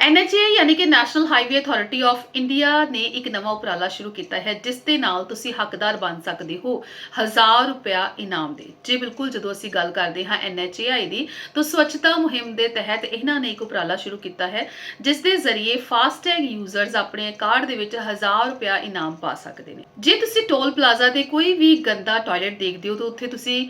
NHA ਯਾਨੀ ਕਿ national highway authority of India ਨੇ ਇੱਕ ਨਵਾਂ ਉਪਰਾਲਾ ਸ਼ੁਰੂ ਕੀਤਾ ਹੈ, ਜਿਸ ਦੇ ਨਾਲ ਤੁਸੀਂ ਹੱਕਦਾਰ ਬਣ ਸਕਦੇ ਹੋ। 1000 ਰੁਪਇਆ ਇਨਾਮ ਦੇ। ਜੀ ਬਿਲਕੁਲ ਜਦੋਂ ਅਸੀਂ ਗੱਲ ਕਰਦੇ ਹਾਂ NHAI ਦੀ, ਤਾਂ ਸਵੱਛਤਾ ਮੁਹਿੰਮ ਦੇ ਤਹਿਤ ਇਹਨਾਂ ਨੇ ਇੱਕ ਉਪਰਾਲਾ ਸ਼ੁਰੂ ਕੀਤਾ ਹੈ, ਜਿਸ ਦੇ ਜ਼ਰੀਏ ਫਾਸਟੈਗ ਯੂਜ਼ਰਸ ਆਪਣੇ ਕਾਰਡ ਦੇ ਵਿੱਚ 1000 ਰੁਪਇਆ ਇਨਾਮ ਪਾ ਸਕਦੇ ਨੇ। ਜੇ ਤੁਸੀਂ ਟੋਲ ਪਲਾਜ਼ਾ ਤੇ ਕੋਈ ਵੀ ਗੰਦਾ ਟਾਇਲਟ ਦੇਖਦੇ ਹੋ, ਤਾਂ ਉੱਥੇ ਤੁਸੀਂ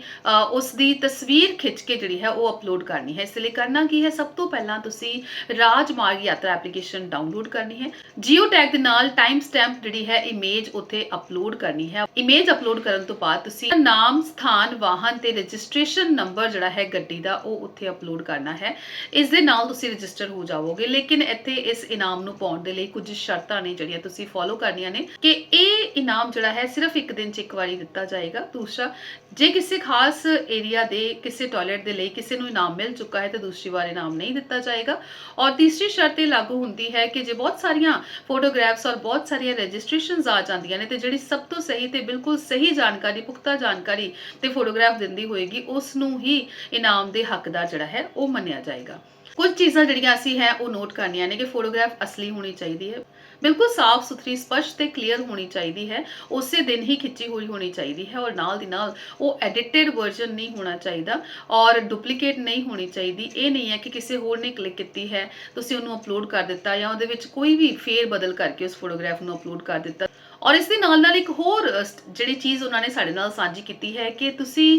ਉਸ ਦੀ ਤਸਵੀਰ ਖਿੱਚ ਕੇ ਜਿਹੜੀ ਹੈ ਉਹ ਅਪਲੋਡ ਕਰਨੀ ਹੈ। ਇਸ ਲਈ ਕਰਨਾ ਕੀ ਹੈ? ਸਭ ਤੋਂ ਪਹਿਲਾਂ ਤੁਸੀਂ ਰਾਜਮਾਰਗ ਯਾਤਰਾ ਐਪਲੀਕੇਸ਼ਨ ਡਾਊਨਲੋਡ ਕਰਨੀ ਹੈ। ਜੀਓ ਟੈਗ ਦੇ ਨਾਲ ਟਾਈਮ ਸਟੈਂਪ ਜਿਹੜੀ ਹੈ ਇਮੇਜ ਉੱਥੇ ਅਪਲੋਡ ਕਰਨੀ ਹੈ। ਇਮੇਜ ਅਪਲੋਡ ਕਰਨ ਤੋਂ ਬਾਅਦ ਤੁਸੀਂ ਨਾਮ, ਸਥਾਨ, ਵਾਹਨ ਤੇ ਰਜਿਸਟ੍ਰੇਸ਼ਨ ਨੰਬਰ ਜਿਹੜਾ ਹੈ, ਗੱਡੀ ਦਾ, ਉਹ ਉੱਥੇ ਅਪਲੋਡ ਕਰਨਾ ਹੈ। ਇਸ ਦੇ ਨਾਲ ਤੁਸੀਂ ਰਜਿਸਟਰ ਹੋ ਜਾਵੋਗੇ। ਲੇਕਿਨ ਇੱਥੇ ਇਸ ਇਨਾਮ ਨੂੰ ਪਾਉਣ ਦੇ ਲਈ ਕੁਝ ਸ਼ਰਤਾਂ ਨੇ ਜਿਹੜੀਆਂ ਤੁਸੀਂ ਫੋਲੋ ਕਰਨੀਆਂ ਨੇ ਕਿ ਇਹ ਇਨਾਮ ਜਿਹੜਾ ਹੈ, ਸਿਰਫ ਇੱਕ ਦਿਨ 'ਚ ਇੱਕ ਵਾਰੀ ਦਿੱਤਾ ਜਾਏਗਾ। ਦੂਸਰਾ, ਜੇ ਕਿਸੇ ਖਾਸ ਏਰੀਆ ਦੇ, ਕਿਸੇ ਟਾਇਲਟ ਦੇ ਲਈ ਕਿਸੇ ਨੂੰ ਇਨਾਮ ਮਿਲ ਚੁੱਕਾ ਹੈ, ਤਾਂ ਦੂਸਰੀ ਵਾਰ ਇਨਾਮ ਨਹੀਂ ਦਿੱਤਾ ਜਾਏਗਾ। ਔਰ ਤੀਸਰੀ ਸ਼ਰਤ ਤੇ ਲਾਗੂ ਹੁੰਦੀ ਹੈ ਕਿ ਜੇ ਬਹੁਤ ਸਾਰੀਆਂ ਫੋਟੋਗ੍ਰਾਫਸ ਔਰ ਬਹੁਤ ਸਾਰੀਆਂ ਰਜਿਸਟ੍ਰੇਸ਼ਨਸ ਆ ਜਾਂਦੀਆਂ ਨੇ ਤੇ ਜਿਹੜੀ ਸਭ ਤੋਂ ਸਹੀ ਤੇ ਬਿਲਕੁਲ ਸਹੀ ਜਾਣਕਾਰੀ, ਪੁਖਤਾ ਜਾਣਕਾਰੀ ਤੇ ਫੋਟੋਗ੍ਰਾਫ ਦਿੰਦੀ ਹੋਏਗੀ ਉਸ ਨੂੰ ਹੀ ਇਨਾਮ ਦੇ ਹੱਕਦਾਰ ਜਿਹੜਾ ਹੈ ਉਹ ਮੰਨਿਆ ਜਾਏਗਾ। ਕੁਝ ਚੀਜ਼ਾਂ ਜਿਹੜੀਆਂ ਅਸੀਂ ਹੈ, ਉਹ ਨੋਟ ਕਰਨੀਆਂ ਨੇ ਕਿ ਫੋਟੋਗ੍ਰਾਫ ਅਸਲੀ ਹੋਣੀ ਚਾਹੀਦੀ ਹੈ। ਬਿਲਕੁਲ ਸਾਫ਼ ਸੁਥਰੀ, ਸਪਸ਼ਟ ਤੇ ਕਲੀਅਰ ਹੋਣੀ ਚਾਹੀਦੀ ਹੈ। ਉਸੇ ਦਿਨ ਹੀ ਖਿੱਚੀ ਹੋਈ ਹੋਣੀ ਚਾਹੀਦੀ ਹੈ ਔਰ ਨਾਲ ਦੀ ਨਾਲ ਉਹ ਐਡਿਟਡ ਵਰਜ਼ਨ ਨਹੀਂ ਹੋਣਾ ਚਾਹੀਦਾ ਔਰ ਡੁਪਲੀਕੇਟ ਨਹੀਂ ਹੋਣੀ ਚਾਹੀਦੀ। ਇਹ ਨਹੀਂ ਹੈ ਕਿ ਕਿਸੇ ਹੋਰ ਨੇ ਕਲਿੱਕ ਕੀਤੀ ਹੈ, ਤੁਸੀਂ ਉਹਨੂੰ ਅਪਲੋਡ ਕਰ ਦਿੱਤਾ ਜਾਂ ਉਹਦੇ ਵਿੱਚ ਕੋਈ ਵੀ ਫੇਰ ਬਦਲ ਕਰਕੇ ਉਸ ਫੋਟੋਗ੍ਰਾਫ ਨੂੰ ਅਪਲੋਡ ਕਰ ਦਿੱਤਾ। ਔਰ ਇਸ ਦੇ ਨਾਲ ਨਾਲ ਇੱਕ ਹੋਰ ਸ- ਜਿਹੜੀ ਚੀਜ਼ ਉਹਨਾਂ ਨੇ ਸਾਡੇ ਨਾਲ ਸਾਂਝੀ ਕੀਤੀ ਹੈ ਕਿ ਤੁਸੀਂ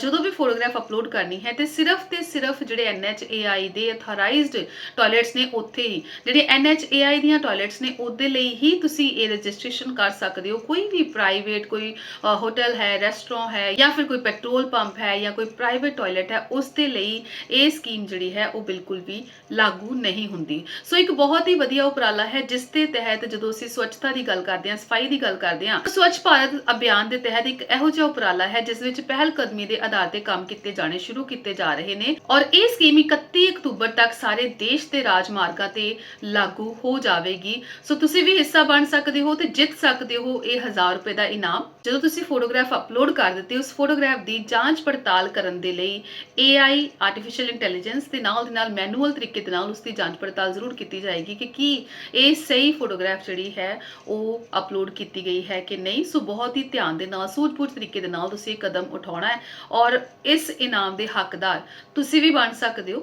ਜਦੋਂ ਵੀ ਫੋਟੋਗ੍ਰਾਫ ਅਪਲੋਡ ਕਰਨੀ ਹੈ ਤੇ ਸਿਰਫ ਤੇ ਸਿਰਫ ਜਿਹੜੇ NHAI ਦੇ ਅਥੋਰਾਈਜ਼ਡ ਟਾਇਲਟਸ ਨੇ ਉੱਥੇ ਹੀ, ਜਿਹੜੇ NHAI ਦੀਆਂ ਟਾਇਲਟਸ ਨੇ ਉਹਦੇ ਲਈ ਹੀ ਤੁਸੀਂ ਇਹ ਰਜਿਸਟ੍ਰੇਸ਼ਨ ਕਰ ਸਕਦੇ ਹੋ। ਕੋਈ ਵੀ ਪ੍ਰਾਈਵੇਟ ਕੋਈ ਹੋਟਲ ਹੈ ਰੈਸਟੋਰੈਂਟ ਹੈ ਜਾਂ ਫਿਰ ਕੋਈ ਪੈਟਰੋਲ ਪੰਪ ਹੈ ਜਾਂ ਕੋਈ ਪ੍ਰਾਈਵੇਟ ਟਾਇਲਟ ਹੈ, ਉਸ ਦੇ ਲਈ ਇਹ ਸਕੀਮ ਜਿਹੜੀ ਹੈ ਉਹ ਬਿਲਕੁਲ ਵੀ ਲਾਗੂ ਨਹੀਂ ਹੁੰਦੀ। ਸੋ ਇੱਕ ਬਹੁਤ ਹੀ ਵਧੀਆ ਉਪਰਾਲਾ ਹੈ, ਜਿਸ ਦੇ ਤਹਿਤ ਜਦੋਂ ਅਸੀਂ ਸਵੱਛਤਾ ਦੀ ਗੱਲ ਕਰਦੇ ਹਾਂ, ਸਫ਼ਾਈ ਸਫ਼ਾਈ ਦੀ ਗੱਲ ਕਰਦੇ ਹਾਂ। ਸਵੱਛ ਭਾਰਤ ਅਭਿਆਨ ਦੇ ਤਹਿਤ ਇੱਕ ਇਹੋ ਜਿਹਾ ਉਪਰਾਲਾ ਹੈ, ਜਿਸ ਵਿੱਚ ਪਹਿਲ ਕਦਮੀ ਦੇ ਆਧਾਰ ਤੇ ਕੰਮ ਕੀਤੇ ਜਾਣੇ ਸ਼ੁਰੂ ਕੀਤੇ ਜਾ ਰਹੇ ਨੇ ਔਰ ਇਹ ਸਕੀਮ 31 ਅਕਤੂਬਰ ਤੱਕ ਸਾਰੇ ਦੇਸ਼ ਦੇ ਰਾਜਮਾਰਗਾਂ ਤੇ ਲਾਗੂ ਹੋ ਜਾਵੇਗੀ। ਸੋ ਤੁਸੀਂ ਵੀ ਹਿੱਸਾ ਬਣ ਸਕਦੇ ਹੋ ਤੇ ਜਿੱਤ ਸਕਦੇ ਹੋ ਇਹ 1000 ਰੁਪਏ ਦਾ ਇਨਾਮ। ਜਦੋਂ ਤੁਸੀਂ ਫੋਟੋਗ੍ਰਾਫ ਅਪਲੋਡ ਕਰ ਦਿੱਤੇ, ਉਸ ਫੋਟੋਗ੍ਰਾਫ ਦੀ ਜਾਂਚ ਪੜਤਾਲ ਕਰਨ ਦੇ ਲਈ AI ਆਰਟੀਫੀਸ਼ੀਅਲ ਇੰਟੈਲੀਜੈਂਸ ਦੇ ਨਾਲ ਦੇ ਨਾਲ ਮੈਨੂਅਲ ਤਰੀਕੇ ਦੇ ਨਾਲ ਉਸ ਦੀ ਜਾਂਚ ਪੜਤਾਲ ਜ਼ਰੂਰ ਕੀਤੀ ਜਾਏਗੀ ਕਿ ਕੀ ਇਹ ਸਹੀ ਫੋਟੋਗ੍ਰਾਫ ਜਿਹੜੀ ਹੈ ਉਹ ਅਪਲੋਡ ਕੀਤੀ ਗਈ ਹੈ ਕਿ ਨਹੀਂ। ਸੋ ਬਹੁਤ ਹੀ ਧਿਆਨ ਦੇ ਨਾਲ, ਸੂਝ-ਬੂਝ ਤਰੀਕੇ ਦੇ ਨਾਲ ਤੁਸੀਂ ਇਹ ਕਦਮ ਉਠਾਉਣਾ ਹੈ ਔਰ ਇਸ ਇਨਾਮ ਦੇ ਹੱਕਦਾਰ ਤੁਸੀਂ ਵੀ ਬਣ ਸਕਦੇ ਹੋ।